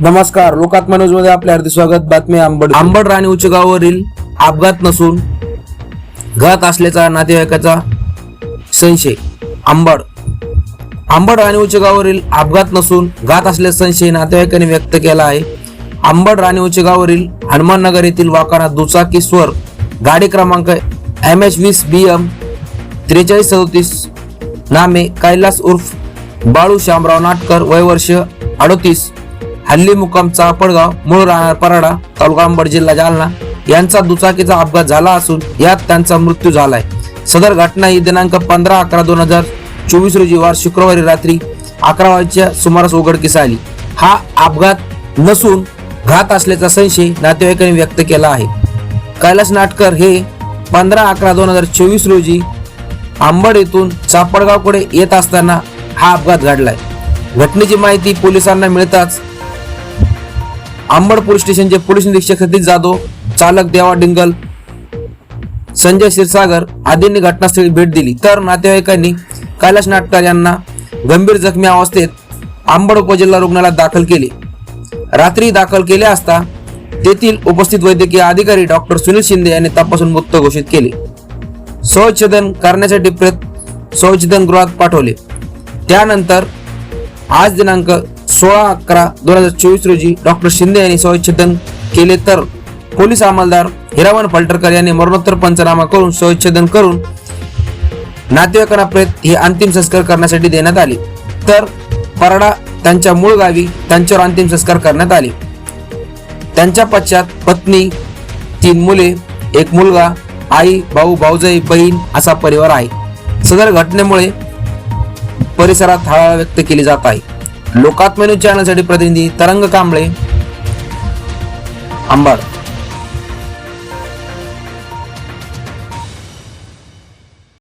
नमस्कार लोकात्मा न्यूजमध्ये आपले हार्दिक स्वागत. बातमी आंबड आंबड राणी उचगाववरील अपघात नसून घात असल्याचा नातेवाईकाचा संशय. आंबड आंबड राणी उचगाववरील अपघात नसून घात असल्याचा संशय नातेवाईकाने व्यक्त केला आहे. आंबड राणी उच्च गावावरील हनुमाननगर येथील वाकाना दुचाकी स्वर गाडी क्रमांक एम एच वीस बी एम त्रेचाळीस सदोतीस नामे कैलास उर्फ बाळू शामराव नाटकर वय वर्ष अडोतीस. हल्ली मुक्काम चापडगाव मूळ राहणार पराडा तालुका अंबड जिल्हा जालना. यांचा दुचाकीचा अपघात झाला असून यात त्यांचा मृत्यू झालाय. सदर घटना ही दिनांक पंधरा अकरा दोन हजार चोवीस रोजी वार शुक्रवारी रात्री अकरा वाजेच्या सुमारास उघडकीस आली. हा अपघात नसून घात असल्याचा संशय नातेवाईकांनी व्यक्त केला आहे. कैलास नाटकर हे पंधरा अकरा दोन हजार चोवीस रोजी आंबड येथून चापडगावकडे येत असताना हा अपघात घडलाय. घटनेची माहिती पोलिसांना मिळताच आंबड पोलीस स्टेशनचे पोलीस निरीक्षक सतीश जाधव चालक देवा डिंगल संजय क्षीरसागर आदींनी घटनास्थळी भेट दिली. तर नातेवाईकांनी कैलास नाटकर यांना गंभीर जखमी अवस्थेत आंबड उपजिल्हा रुग्णालयात दाखल केले. रात्री दाखल केले असता तेथील उपस्थित वैद्यकीय अधिकारी डॉक्टर सुनील शिंदे यांनी तपासून मुक्त घोषित केले. स्वच्छेदन करण्यासाठी प्रत शवच्छेदन गृहात पाठवले. त्यानंतर आज दिनांक सोळा अकरा दोन हजार चोवीस रोजी डॉक्टर शिंदे यांनी शवच्छेदन केले तर पोलीस अंमलदार हिरावण पलटरकर यांनी मरणोत्तर पंचनामा करून स्वच्छेदन करून नातेवाईकांना प्रेत हे अंतिम संस्कार करण्यासाठी देण्यात आले. तर परडा त्यांच्या मूळ गावी त्यांच्यावर अंतिम संस्कार करण्यात आले. त्यांच्या पश्चात पत्नी तीन मुले एक मुलगा आई भाऊ भाऊजाई बहीण असा परिवार आहे. सदर घटनेमुळे परिसरात हळहळ व्यक्त केली जात आहे. लोकात्मा चॅनलसाठी प्रतिनिधी तरंग कांबळे अंबाड.